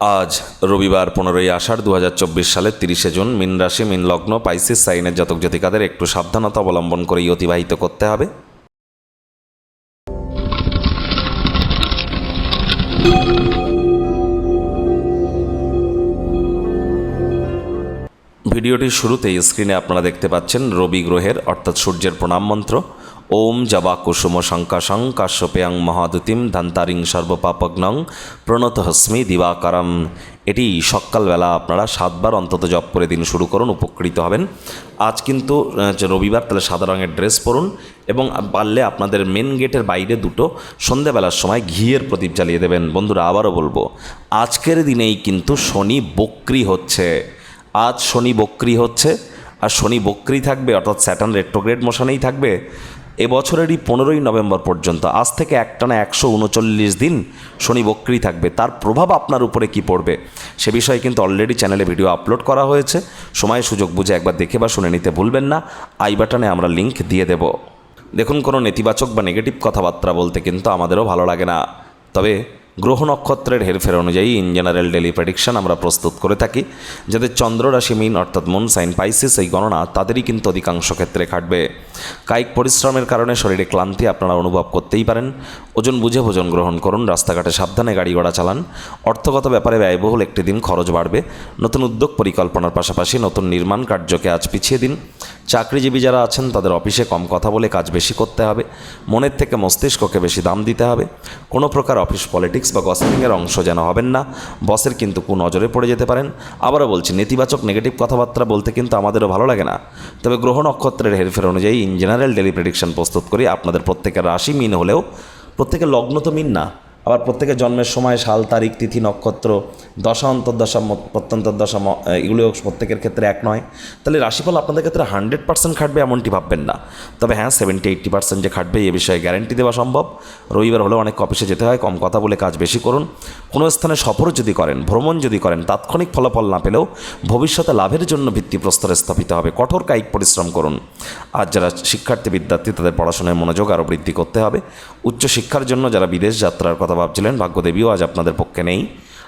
আজ রবিবার পনেরোই আষাঢ় দু হাজার চব্বিশ সালের তিরিশে জুন, মিন রাশি, মিন লগ্ন, পাইসিস, সাইনের জাতক জাতিকাদের একটু সাবধানতা অবলম্বন করেই অতিবাহিত করতে হবে। ভিডিওটির শুরুতেই স্ক্রিনে আপনারা দেখতে পাচ্ছেন রবি গ্রহের, অর্থাৎ সূর্যের প্রণাম মন্ত্র। ওম জবা কুসুম শঙ্কাশং কাশ্যপেয়ং মহাদুতিম ধান্তারিং সর্বপাপগ্নং প্রণত হস্মি দিবাকারম। এটি সকালবেলা আপনারা সাতবার অন্তত জপ করে দিন শুরু করুন, উপকৃত হবেন। আজ কিন্তু রবিবার, তাহলে সাদা রঙের ড্রেস পরুন এবং পারলে আপনাদের মেন গেটের বাইরে দুটো সন্ধেবেলার সময় ঘিয়ের প্রদীপ জ্বালিয়ে দেবেন। বন্ধুরা, আবারও বলব, আজকের দিনেই কিন্তু শনি বক্রি হচ্ছে। আজ শনি বক্রি হচ্ছে, আর শনি বক্রি থাকবে, অর্থাৎ স্যাটার্ন রেট্রোগ্রেড মোশনেই থাকবে। এবছরেরই পনেরোই নভেম্বর পর্যন্ত। আজ থেকে একটানা একশো উনচল্লিশ দিন শনি বক্রি থাকবে। তার প্রভাব আপনার উপরে কি পড়বে? সে বিষয়ে কিন্তু অলরেডি চ্যানেলে ভিডিও আপলোড করা হয়েছে। সময় সুযোগ বুঝে একবার দেখে বা শুনে নিতে ভুলবেন না। আই বাটনে আমরা লিঙ্ক দিয়ে দেব। দেখুন কোনো নেতিবাচক বা নেগেটিভ কথাবার্তা বলতে কিন্তু আমাদেরও ভালো লাগে না। তবে গ্রহ নক্ষত্রের হেরফের অনুযায়ী ইন জেনারেল ডেলি প্রেডিকশন আমরা প্রস্তুত করে থাকি। যাদের চন্দ্ররাশি মিন অর্থাৎ মুন সাইন পাইসিস এই গণনা তাদেরই কিন্তু অধিকাংশ ক্ষেত্রে খাটবে। কায়িক পরিশ্রমের কারণে শরীরে ক্লান্তি আপনারা অনুভব করতেই পারেন। ওজন বুঝে ভোজন গ্রহণ করুন, রাস্তাঘাটে সাবধানে গাড়ি ঘোড়া চালান। অর্থগত ব্যাপারে ব্যয়বহুল একটি দিন খরচ বাড়বে। নতুন উদ্যোগ পরিকল্পনার পাশাপাশি নতুন নির্মাণ কার্যকে আজ পিছিয়ে দিন। চাকরিজীবী যারা আছেন, তাদের অফিসে কম কথা বলে কাজ বেশি করতে হবে। মনের থেকে মস্তিষ্ককে বেশি দাম দিতে হবে। কোনো প্রকার অফিস পলিটিক্স বা গসিপিংয়ের অংশ যেন হবেন না। বসের কিন্তু কু নজরে পড়ে যেতে পারেন। আবারও বলছি, নেতিবাচক নেগেটিভ কথাবার্তা বলতে কিন্তু আমাদেরও ভালো লাগে না। তবে গ্রহ নক্ষত্রের হেরফের অনুযায়ী ইন জেনারেল ডেলি প্রেডিকশন প্রস্তুত করি। আপনাদের প্রত্যেকের রাশি মিন হলেও প্রত্যেকের লগ্ন তো মিন না। আবার প্রত্যেকের জন্মের সময় সাল, তারিখ, তিথি, নক্ষত্র, দশা, অন্তর্দশা প্রত্যন্তর্দশা এগুলিও প্রত্যেকের ক্ষেত্রে এক নয়। তাহলে রাশিফল আপনাদের ক্ষেত্রে হান্ড্রেড পার্সেন্ট খাটবে এমনটি ভাববেন না। তবে হ্যাঁ সেভেন্টি এইট্টি পার্সেন্ট যে খাটবে এ বিষয়ে গ্যারেন্টি দেওয়া সম্ভব। রবিবার হলেও অনেক অফিসে যেতে হয়, কম কথা বলে কাজ বেশি করুন। কোনো স্থানে সফর যদি করেন, ভ্রমণ যদি করেন, তাৎক্ষণিক ফলাফল না পেলেও ভবিষ্যতে লাভের জন্য ভিত্তিপ্রস্তরে স্থাপিত হবে। কঠোর কায়িক পরিশ্রম করুন। আর যারা শিক্ষার্থী, বিদ্যার্থী, তাদের পড়াশোনায় মনোযোগ আরও বৃদ্ধি করতে হবে। উচ্চশিক্ষার জন্য যারা বিদেশ যাত্রার কথা ভাবছিলেন, ভাগ্যদেবীও আজ আপনাদের পক্ষে নেই।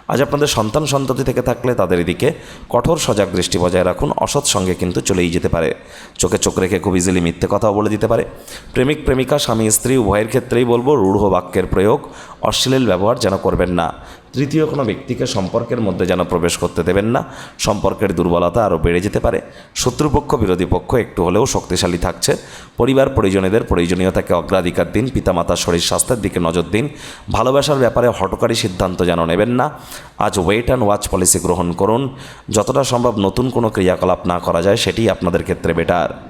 আজ আপনাদের সন্তান, সন্ততি থেকে থাকলে তাদের এদিকে কঠোর সজাগ দৃষ্টি বজায় রাখুন। অসৎ সঙ্গে কিন্তু চলেই যেতে পারে। চোখে চোখ রেখে খুব ইজিলি মিথ্যে কথাও বলে দিতে পারে। প্রেমিক, প্রেমিকা, স্বামী, স্ত্রী, উভয়ের ক্ষেত্রেই বলব, রূঢ় বাক্যের প্রয়োগ। অশ্লীল ব্যবহার যেন করবেন না। তৃতীয় কোনো ব্যক্তিকে সম্পর্কের মধ্যে যেন প্রবেশ করতে দেবেন না। সম্পর্কের দুর্বলতা আরও বেড়ে যেতে পারে। শত্রুপক্ষ, বিরোধী পক্ষ একটু হলেও শক্তিশালী থাকছে। পরিবার, পরিজনেদের প্রয়োজনীয়তাকে অগ্রাধিকার দিন পিতামাতার শরীর স্বাস্থ্যের দিকে নজর দিন। ভালোবাসার ব্যাপারে হটকারী সিদ্ধান্ত যেন নেবেন না। আজ ওয়েট অ্যান্ড ওয়াচ পলিসি গ্রহণ করুন। যতটা সম্ভব নতুন কোনো ক্রিয়াকলাপ না করা যায় সেটি আপনাদের ক্ষেত্রে বেটার